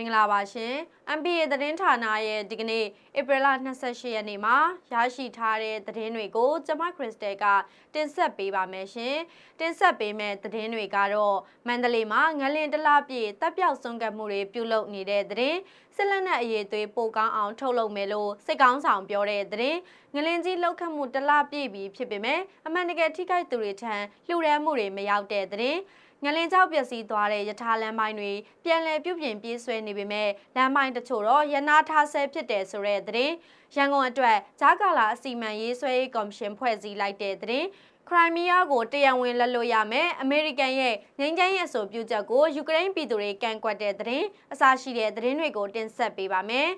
င်္ဂလာပါရှင် MPA သတင်းဌာနရဲ့ဒီကနေ့ဧပြီလ28ရက်နေ့မှာရရှိထားတဲ့သတင်းတွေကိုကျွန်မခရစ်စတယ်ကတင်ဆက်ပေးပါမယ်ရှင်တင်ဆက်ပေးမယ့်သတင်းတွေကတော့မန္တလေးမှာငလင်တလားပြည့်တပ်ပြောက်ဆုံးကပ်မှုတွေပြုလုပ်နေတဲ့သတင်းစစ်လက်နက်အရေးသွေးပိုကောင်းအောင်ထုတ်လုပ်မယ်လို့စစ်ကောင်းဆောင်ပြောတဲ့သတင်းငလင်ကြီးလောက်ခတ်မှုတလားပြည့်ပြီဖြစ်ပေမဲ့အမှန်တကယ်ထိခိုက်သူတွေထံလှူဒန်းမှုတွေမရောက်တဲ့သတင်း ငလင်ကြောက်ပျက်စီးသွားတဲ့ယထာလမ်းပိုင်းတွေပြန်လည်ပြုပြင်ပြေးဆွဲနေပေမဲ့လမ်းပိုင်းတချို့တော့ရနာထားဆဲဖြစ်တယ်ဆိုတဲ့သတင်းရန်ကုန်အတွက်ဂျာကာလာအစီမံရေးဆွဲရေးကော်မရှင်ဖွဲ့စည်းလိုက်တဲ့သတင်းခရိုင်မီးယားကိုတရားဝင်လက်လွတ်ရမယ်အမေရိကန်ရဲ့ငင်းချမ်းရဲ့အဆိုပြုချက်ကိုယူကရိန်းပြည်သူတွေကန့်ကွက်တဲ့သတင်းအစရှိတဲ့သတင်းတွေကိုတင်ဆက်ပေးပါမယ်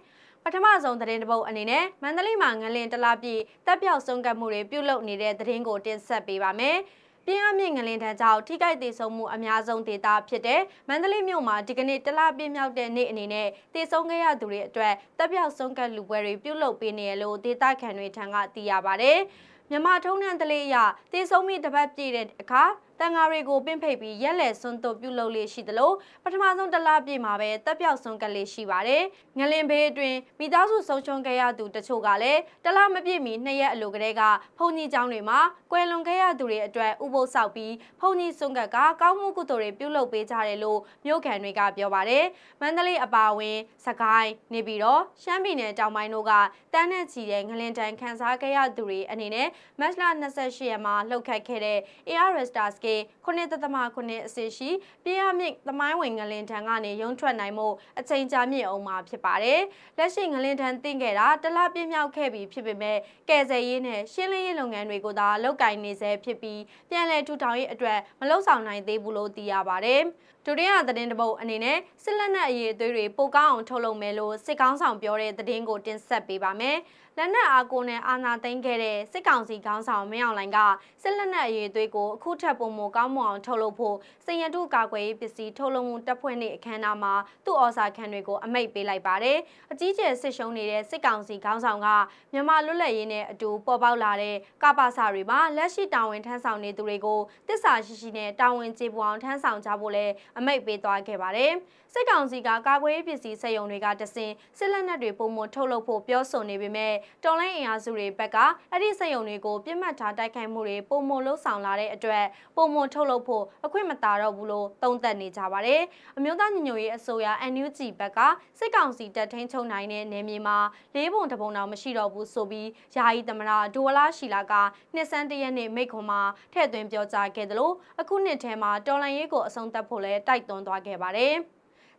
ပထမဆုံးသတင်းတစ်ပုဒ်အနေနဲ့မန္တလေးမှာငလင်တလားပြည့်တပ်ပြောက်ဆုံးကပ်မှုတွေပြုလုပ်နေတဲ့သတင်းကိုတင်ဆက်ပေးပါမယ်။ ပြင်းအမြင့်ငလင်တန်းကြောင့်ထိခိုက်ဒေဆုံးမှုအများဆုံးဒေသဖြစ်တဲ့မန္တလေးမြို့မှာဒီကနေ့တလပြင်းမြောက်တဲ့နေ့အနေနဲ့ဒေဆုံးခဲ့ရသူတွေအတွက်တပ်ပြောက်ဆုံးကတ်လူပွဲတွေပြုလုပ်ပေးနေရလို့ဒေသခံတွေထံကသိရပါဗျ။မြန်မာထုံးနှံတလေးအရတေဆုံးမိတပတ်ပြည့်တဲ့အခါတန်ဃာတွေကိုပင့်ဖိတ်ပြီးရက်လက်စွန်းတို့ပြုလုပ်လေးရှိသလိုပထမဆုံးတလားပြည့်မှာပဲတက်ပြောက်ဆုံးကလေးရှိပါတယ်။ငလင်ဘေးအတွင်းမိသားစုဆုံးရှုံးခဲ့ရသူတချို့ကလည်းတလားမပြည့်မီနှစ်ရက်အလိုကလေးကဖုန်ကြီးကျောင်းတွေမှာကွယ်လွန်ခဲ့ရသူတွေအတွက်ဥပုသ်ဆောက်ပြီးဖုန်ကြီးဆုံးကကကောင်းမှုကုသိုလ်တွေပြုလုပ်ပေးကြတယ်လို့မြို့ခံတွေကပြောပါတယ်။မန္တလေးအပါအဝင်စကိုင်းနေပြီးတော့ရှမ်းပြည်နယ်တောင်ပိုင်းတို့ကတန်းနဲ့ချီတဲ့ငလင်တန်ခန်းစားခဲ့ရသူတွေအနေနဲ့မတ်လ28ရက်မှာလှုပ်ခတ်ခဲ့တဲ့ AR Stars က9.9အဆင့်ရှိပြင်းအမြင့်သမိုင်းဝင်ငလင်ထံကနေရုံထွက်နိုင်မှုအချိန်ကြာမြင့်အောင်မှာဖြစ်ပါတယ်။လက်ရှိငလင်ထံတင်ခဲ့တာတလပြင်းမြောက်ခဲ့ပြီဖြစ်ပေမဲ့ကယ်ဆယ်ရေးနဲ့ရှင်းလင်းရေးလုပ်ငန်းတွေကိုသာလုပ်ကိုင်နေဆဲဖြစ်ပြီးပြန်လည်ထူထောင်ရေးအတွက်မလုံဆောင်နိုင်သေးဘူးလို့သိရပါတယ်။ ဒုတိယသတင်းတပုတ်အနေနဲ့စစ်လက်နက်အရေးအသွေးတွေပိုကောင်းအောင်ထုတ်လုပ်မယ်လို့စစ်ကောင်းဆောင်ပြောတဲ့သတင်းကိုတင်ဆက်ပေးပါမယ်။လက်နက်အားကိုနဲ့အာဏာသိမ်းခဲ့တဲ့စစ်ကောင်စီခေါင်းဆောင်မင်းအောင်လှိုင်ကစစ်လက်နက်အရေးအသွေးကိုအခုထက်ပုံမကောင်းမွန်အောင်ထုတ်လုပ်ဖို့စည်ရတုကာကွယ်ရေးပစ္စည်းထုတ်လုပ်မှုတပ်ဖွဲ့နေအခမ်းအနားမှာသူ့ဩစာခံတွေကိုအမိန့်ပေးလိုက်ပါတယ်။အကြီးကျယ်စစ်ရှုံးနေတဲ့စစ်ကောင်စီခေါင်းဆောင်ကမြန်မာလွတ်လပ်ရေးနဲ့အတူပေါ်ပေါက်လာတဲ့ကပ္ပစာတွေမှာလက်ရှိတာဝန်ထမ်းဆောင်နေသူတွေကိုတစ္ဆာရှိရှိနဲ့တာဝန်ကျေပွန်အောင်ထမ်းဆောင်ကြဖို့လည်းအမိန့်ပေးသွားခဲ့ပါတယ်။စစ်ကောင်စီကကာကွယ်ရေးပစ္စည်းစက်ရုံတွေကတဆင်စစ်လက်နက်တွေပုံမထုတ်လုပ်ဖို့ပြောဆိုနေပေမဲ့တော်လိုင်းအင်အားစုတွေဘက်ကအဲ့ဒီစက်ရုံတွေကိုပြစ်မှတ်ထားတိုက်ခိုက်မှုတွေပုံမလှုပ်ဆောင်လာတဲ့အတွက်ပုံမထုတ်လုပ်ဖို့အခွင့်မသာတော့ဘူးလို့သုံးသပ်နေကြပါတယ်။အမျိုးသားညီညွတ်ရေးအစိုးရ NUG ဘက်ကစစ်ကောင်စီတပ်ထိန်းချုပ်နိုင်တဲ့နယ်မြေမှာလေးပုံတပုံတောင်မရှိတော့ဘူးဆိုပြီးယာယီသမရဒိုဝလာရှိလာကနှစ်ဆန်းတရက်နေ့မိတ်ခွန်မှာထည့်သွင်းပြောကြားခဲ့တယ်လို့အခုနှစ်ထဲမှာတော်လန်ရေးကိုအဆုံးသတ်ဖို့လဲတိုက်တွန်းသွားခဲ့ပါတယ်။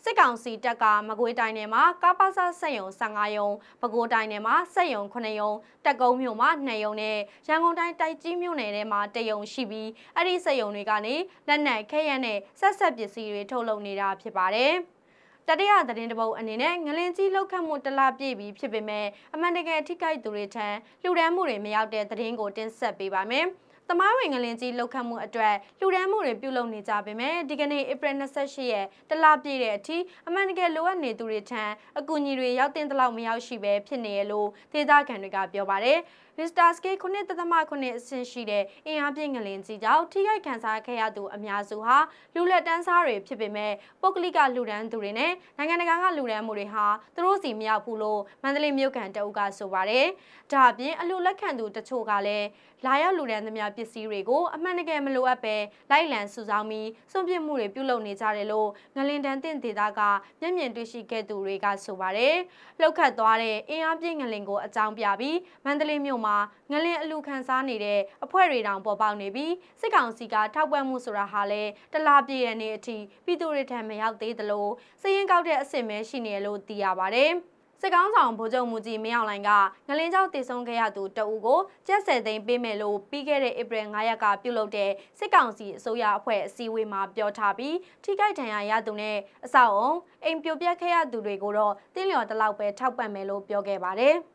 စစ်ကောင်စီတပ်ကမကွေးတိုင်းထဲမှာကပ္ပစစက်ရုံ15ရုံပဲခူးတိုင်းထဲမှာစက်ရုံ9ရုံတက်ကုန်းမြို့မှာ2ရုံနဲ့ရန်ကုန်တိုင်းတိုက်ကြီးမြို့နယ်ထဲမှာ1ရုံရှိပြီးအဲ့ဒီစက်ရုံတွေကနေလက်နက်ခဲယမ်းနဲ့ဆက်ဆက်ပစ္စည်းတွေထုတ်လုပ်နေတာဖြစ်ပါတယ်တတိယသတင်းတပုတ်အနေနဲ့ငလင်ကြီးလောက်ခတ်မှုတလားပြည့်ပြီးဖြစ်ပေမဲ့အမှန်တကယ်ထိခိုက်သူတွေထံလှူဒန်းမှုတွေမရောက်တဲ့သတင်းကိုတင်ဆက်ပေးပါမယ်။ သမိုင်းဝင်ငလင်ကြီးလောက်ခတ်မှုအတွက်လှူဒန်းမှုတွေပြုလုပ်နေကြပေမဲ့ဒီကနေ့ဧပြီ28ရက်တလပြည့်တဲ့အထိအမှန်တကယ်လိုအပ်နေသူတွေထံအကူအညီတွေရောက်တင်တလောက်မရောက်ရှိပဲဖြစ်နေရလို့ဒေသခံတွေကပြောပါတယ်။ လစ်တာစကေးခုနှစ်သမခုနှစ်အဆင့်ရှိတဲ့အင်အားပြည့်ငလင်ကြီးကြောင့်ထိခိုက်ခံစားခဲ့ရသူအများစုဟာလူလက်တန်းစားတွေဖြစ်ပေမဲ့ပုဂ္ဂလိကလူဒန်းသူတွေနဲ့နိုင်ငံတကာကလူဒန်းမှုတွေဟာသူတို့စီမရောက်ဘူးလို့မန္တလေးမြို့ကန်တအုပ်ကဆိုပါတယ်။ဒါအပြင်အလူလက်ခံသူတချို့ကလည်းလာရောက်လူဒန်းသမျှပစ္စည်းတွေကိုအမှန်တကယ်မလိုအပ်ပဲလိုက်လံစုဆောင်းပြီးစွန့်ပစ်မှုတွေပြုလုပ်နေကြတယ်လို့ငလင်တန်းတင့်ဒေသကမျက်မြင်တွေ့ရှိခဲ့သူတွေကဆိုပါတယ်။လှုပ်ခတ်သွားတဲ့အင်အားပြည့်ငလင်ကိုအကြောင်းပြပြီးမန္တလေးမြို့မှာငလင်အလူခံစားနေတဲ့အဖွဲ့တွေတောင်ပေါ်ပေါက်နေပြီးစစ်ကောင်စီကထောက်ပံ့မှုဆိုတာဟာလည်းတလားပြည့်တဲ့နေ့အထိပြည်သူတွေထံမရောက်သေးသလိုစည်ရင်ကောက်တဲ့အစ်စ်မဲရှိနေလို့သိရပါတယ်။စစ်ကောင်းဆောင်ဗိုလ်ချုပ်မူကြီးမင်းအောင်လှိုင်ကငလင်းကျောက်တည်ဆုံခဲ့ရသူတအူကိုကျက်ဆယ်သိန်းပေးမယ်လို့ပြီးခဲ့တဲ့ဧပြီ9ရက်ကပြုလုပ်တဲ့စစ်ကောင်စီအစိုးရအဖွဲ့အစည်းအဝေးမှာပြောထားပြီးထိခိုက်ဒဏ်ရာရသူနဲ့အဆောက်အုံအိမ်ပြိုပြက်ခဲ့ရသူတွေကိုတော့တင်းလျော်တလောက်ပဲထောက်ပံ့မယ်လို့ပြောခဲ့ပါတယ်။င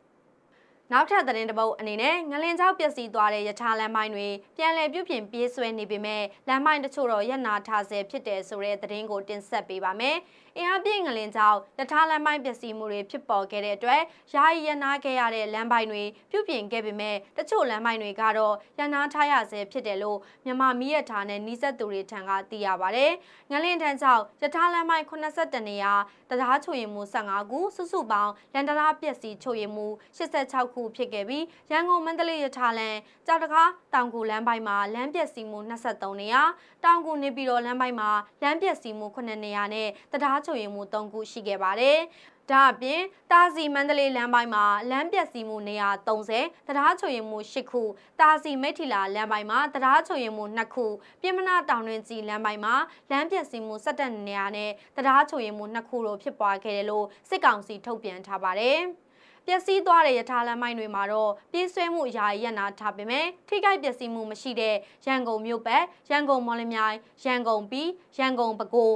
နောက်ထပ်သတင်းတစ်ပုဒ်အနေနဲ့ငလင်ချောက်ပျက်စီးသွားတဲ့ရထားလမ်းပိုင်းတွေပြန်လည်ပြုပြင်ပြေးဆွဲနေပေမဲ့လမ်းပိုင်းတချို့တော့ရပ်နာထားဆဲဖြစ်တယ်ဆိုတဲ့သတင်းကိုတင်ဆက်ပေးပါမယ်။အင်အားပြည့်ငလင်ချောက်ရထားလမ်းပိုင်းပျက်စီးမှုတွေဖြစ်ပေါ်ခဲ့တဲ့အတွက်ယာယီရပ်နာခဲ့ရတဲ့လမ်းပိုင်းတွေပြုပြင်ခဲ့ပေမဲ့တချို့လမ်းပိုင်းတွေကတော့ရပ်နာထားရဆဲဖြစ်တယ်လို့မြန်မာမီးရထားနဲ့နှီးဆက်သူတွေထံကသိရပါဗျ။ငလင်ထန်ချောက်ရထားလမ်းပိုင်း82နေရာတရားချွေရင်မှု15ခုစုစုပေါင်းလန်ဒရာပျက်စီးချွေရင်မှု86ခုဖြစ်ခဲ့ပြီးရန်ကုန်မန္တလေးရထားလမ်းကြောက်တကားတောင်ကူလမ်းပိုင်းမှာလမ်းပျက်စီးမှု23နေရာတောင်ကူနေပြည်တော်လမ်းပိုင်းမှာလမ်းပျက်စီးမှု9နေရာနဲ့တရားချွေရင်မှု3ခုရှိခဲ့ပါတယ်။ဒါအပြင်တာစီမန္တလေးလမ်းပိုင်းမှာလမ်းပျက်စီးမှုနေရာ30တရားချွေရင်မှု10ခုတာစီမိထီလာလမ်းပိုင်းမှာတရားချွေရင်မှု2ခုပြည်မနာတောင်တွင်ကြီးလမ်းပိုင်းမှာလမ်းပျက်စီးမှု17နေရာနဲ့တရားချွေရင်မှု2ခုတို့ဖြစ်ပွားခဲ့တယ်လို့စစ်ကောင်စီထုတ်ပြန်ထားပါတယ်။ပျက်စီးသွားတဲ့ရထားလမ်းမိုင်းတွေမှာတော့ပြေးဆွဲမှုအရာရပ်နာထားပေမဲ့ထိခိုက်ပျက်စီးမှုမရှိတဲ့ရန်ကုန်မြို့ပတ်ရန်ကုန်မော်လမြိုင်ရန်ကုန်ပြည်ရန်ကုန်ပဲခူး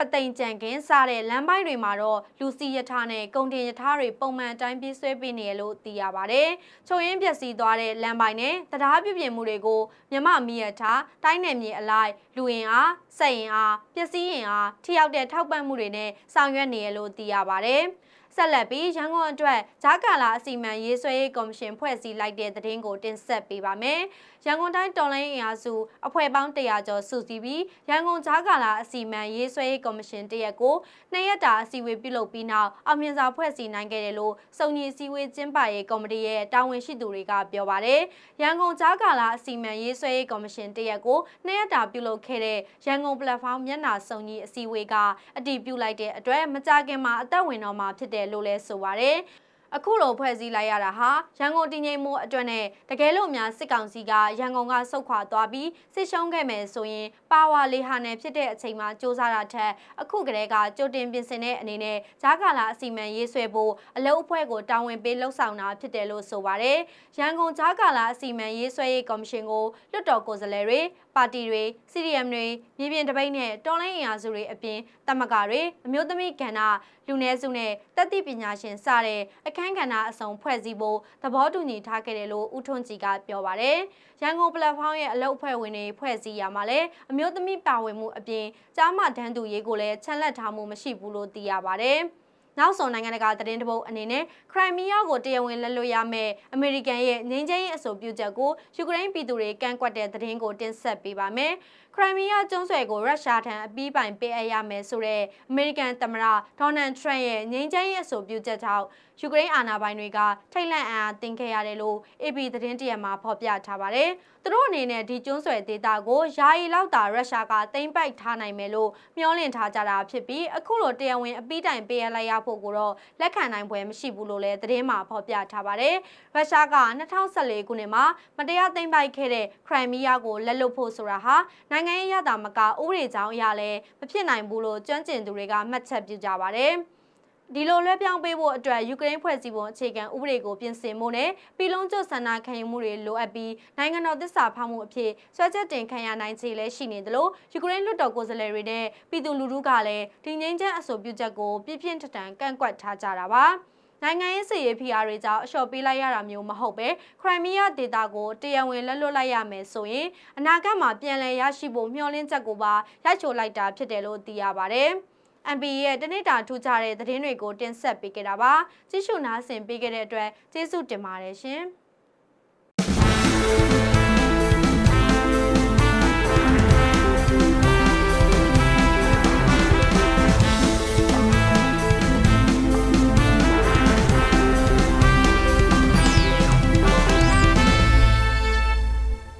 ပသိမ်ကြံကင်းစတဲ့လမ်းပိုင်းတွေမှာတော့လူစီရထားနဲ့ကုန်တင်ရထားတွေပုံမှန်တိုင်းပြေးဆွဲပေးနေရလို့သိရပါဗျ။ချုံရင်ပျက်စီးသွားတဲ့လမ်းပိုင်းနဲ့တရားပြုပြင်မှုတွေကိုမြမမီရထားတိုင်းနယ်မြေအလိုက်လူရင်အားစက်ရင်အားပစ္စည်းရင်အားထိရောက်တဲ့ထောက်ပံ့မှုတွေနဲ့ဆောင်ရွက်နေရလို့သိရပါဗျ။ဆက်လက်ပြီးရန်ကုန်အတွက်ဂျာကာလာအစီအမံရေးဆွဲရေးကော်မရှင်ဖွဲ့စည်းလိုက်တဲ့သတင်းကိုတင်ဆက်ပေးပါမယ်။ရန်ကုန်တိုင်းတော်လိုင်းအင်အားစုအဖွဲ့ပေါင်း100ကျော်စုစည်းပြီးရန်ကုန်ဂျာကာလာအစီအမံရေးဆွဲရေးကော်မရှင်တရက်ကိုနှစ်ရက်တာအစည်းအဝေးပြုလုပ်ပြီးနောက်အောင်မြင်စွာဖွဲ့စည်းနိုင်ခဲ့တယ်လို့စုံညီအစည်းအဝေးကျင်းပရေးကော်မတီရဲ့တာဝန်ရှိသူတွေကပြောပါတယ်။ရန်ကုန်ဂျာကာလာအစီအမံရေးဆွဲရေးကော်မရှင်တရက်ကိုနှစ်ရက်တာပြုလုပ်ခဲ့တဲ့ရန်ကုန်ပလက်ဖောင်းမျက်နှာစုံညီအစည်းအဝေးကအတည်ပြုလိုက်တဲ့အတွက်မကြခင်မှာအသက်ဝင်တော်မှာဖြစ်တယ်လို့လည်းဆိုပါတယ်။ အခုလိုဖွဲ့စည်းလိုက်ရတာဟာရန်ကုန်တည်ငြိမ်မှုအတွက်နဲ့တကယ်လို့များစစ်ကောင်စီကရန်ကုန်ကဆုတ်ခွာသွားပြီးစစ်ရှုံးခဲ့မယ်ဆိုရင်ပါဝါလေးဟာနယ်ဖြစ်တဲ့အချိန်မှာစ조사တာထက်အခုကတည်းကကြိုတင်ပြင်ဆင်တဲ့အနေနဲ့ဂျာကာလာအစီအမံရေးဆွဲဖို့အလုပ်အဖွဲ့ကိုတာဝန်ပေးလှုပ်ဆောင်တာဖြစ်တယ်လို့ဆိုပါတယ်။ရန်ကုန်ဂျာကာလာအစီအမံရေးဆွဲရေးကော်မရှင်ကိုလွှတ်တော်ကိုယ်စားလှယ်တွေပါတီတွေ CDM တွေမြေပြင်တပိတ်နဲ့တော်လိုင်းအင်အားစုတွေအပြင်တမကတွေအမျိုးသမီးကဏ္ဍလူနည်းစုနဲ့တက်သည့်ပညာရှင်စတဲ့အခန်းကဏ္ဍအစုံဖွဲ့စည်းဖို့သဘောတူညီထားခဲ့တယ်လို့ဦးထွန်းကြည်ကပြောပါရယ်ရန်ကုန်ပလက်ဖောင်းရဲ့အလုပ်အဖွဲ့ဝင်တွေဖွဲ့စည်းရမှာလဲအမျိုးသမီးပါဝင်မှုအပြင်ကြားမတန်းသူရေးကိုလည်းချန်လက်ထားမှုမရှိဘူးလို့သိရပါရယ်နောက်ဆုံးနိုင်ငံတကာသတင်းတပုတ်အနေနဲ့ခရိုင်မီးယားကိုတရားဝင်လက်လွတ်ရမယ့်အမေရိကန်ရဲ့ငြိမ်းချမ်းရေးအဆိုပြုချက်ကိုယူကရိန်းပြည်သူတွေကန့်ကွက်တဲ့သတင်းကိုတင်ဆက်ပေးပါမယ်။ခရိုင်မီးယားကျွန်းဆွယ်ကိုရုရှားထံအပြီးပိုင်ပေးအပ်ရမယ်ဆိုတဲ့အမေရိကန်သမ္မတဒေါ်နယ်ထရန့်ရဲ့ငြိမ်းချမ်းရေးအဆိုပြုချက်ကြောင့်ယူကရိန်းအာဏာပိုင်တွေကထိတ်လန့်အံ့အားသင်ခဲ့ရတယ်လို့ AP သတင်းတရက်မှာဖော်ပြထားပါတယ်။သူတို့အနေနဲ့ဒီကျွန်းဆွယ်ဒေသကိုယာယီလောက်တာရုရှားကသိမ်းပိုက်ထားနိုင်မယ်လို့မျှော်လင့်ထားကြတာဖြစ်ပြီးအခုလိုတရားဝင်အပြီးတိုင်ပေးရလိုက်ရဖို့ကိုတော့လက်ခံနိုင်ပွဲမရှိဘူးလို့လည်းသတင်းမှာဖော်ပြထားပါတယ်။ရုရှားက2014ခုနှစ်မှာမတရားသိမ်းပိုက်ခဲ့တဲ့ခရိုင်မီးယားကိုလက်လွတ်ဖို့ဆိုတာဟာနိုင်ငံရေးရတာမကဥပဒေကြောင်းအရလည်းမဖြစ်နိုင်ဘူးလို့ကျွမ်းကျင်သူတွေကမှတ်ချက်ပြုကြပါတယ်။ဒီလိုလွှဲပြောင်းပေးဖို့အတွက်ယူကရိန်းဖွဲ့စည်းပုံအခြေခံဥပဒေကိုပြင်ဆင်ဖို့နဲ့ပြည်လုံးကျွတ်ဆန္ဒခံယူမှုတွေလိုအပ်ပြီးနိုင်ငံတော်သစ္စာဖောက်မှုအဖြစ်ဆွဲချက်တင်ခံရနိုင်ခြေလည်းရှိနေသလိုယူကရိန်းလွှတ်တော်ကိုယ်စားလှယ်တွေနဲ့ပြည်သူလူထုကလည်းဒီငြိမ်းချမ်းအဆိုပြုချက်ကိုပြည့်ပြည့်ထန်ထန်ကန့်ကွက်ထားကြတာပါ နိုင်ငံရေးစည်ရေးဖိအားတွေကြောင့်အလျှော့ပေးလိုက်ရတာမျိုးမဟုတ်ပဲခရိုင်မီးယားဒေတာကိုတရားဝင်လက်လွတ်လိုက်ရမယ်ဆိုရင်အနာဂတ်မှာပြန်လည်ရရှိဖို့မျှော်လင့်ချက်ကိုပါရိုက်ချိုလိုက်တာဖြစ်တယ်လို့သိရပါတယ်။ MPE ရဲ့တနေ့တာထူးခြားတဲ့သတင်းတွေကိုတင်ဆက်ပေးခဲ့တာပါကြည့်ရှုနားဆင်ပေးခဲ့တဲ့အတွက်ကျေးဇူးတင်ပါတယ်ရှင်။